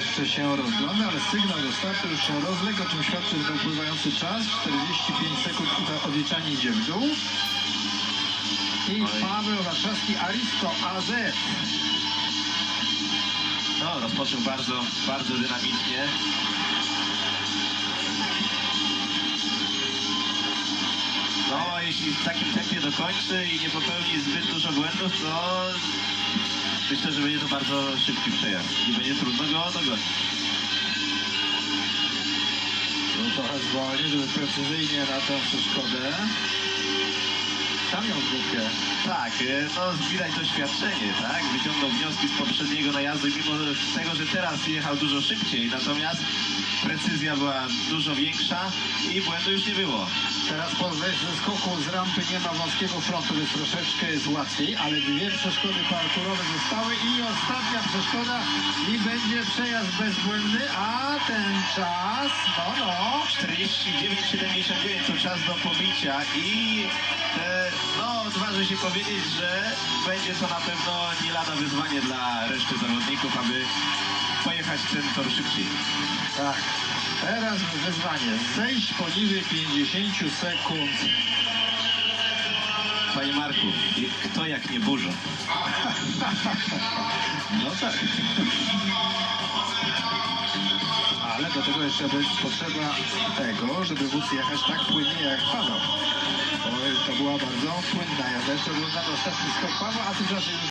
jeszcze się rozgląda, ale sygnał do startu już się rozległ, o czym świadczy upływający czas. 45 sekund odliczanie idzie w dół. I Oj. Paweł Warszawski, Aristo AZ. No, rozpoczął bardzo, bardzo dynamicznie. No, jeśli w takim tempie dokończy i nie popełni zbyt dużo błędów, to myślę, że będzie to bardzo szybki przejazd i będzie trudno go dogonić. No trochę zwolni, żeby precyzyjnie na tę przeszkodę. Tam ją grupie. Tak, e, no widać doświadczenie, tak? Wyciągnął wnioski z poprzedniego najazdu, mimo tego, że teraz jechał dużo szybciej, natomiast precyzja była dużo większa i błędu już nie było. Teraz po ze skoku z rampy nie ma wąskiego frontu, więc troszeczkę jest łatwiej, ale dwie przeszkody parkurowe zostały i ostatnia przeszkoda i będzie przejazd bezbłędny, a ten czas, no no, 49,79 to czas do pobicia i e, no odważę się powiedzieć, że będzie to na pewno nie lada wyzwanie dla reszty zawodników, aby pojechać ten tor szybciej. tak. Teraz wyzwanie, zejść poniżej 50 sekund. Panie Marku, kto jak nie burza? No tak. Ale do tego jeszcze by potrzeba tego, żeby móc jechać tak płynnie jak Paweł. To była bardzo płynna jazda. Jeszcze oglądamy ostatni skok Pawła, a tymczasem już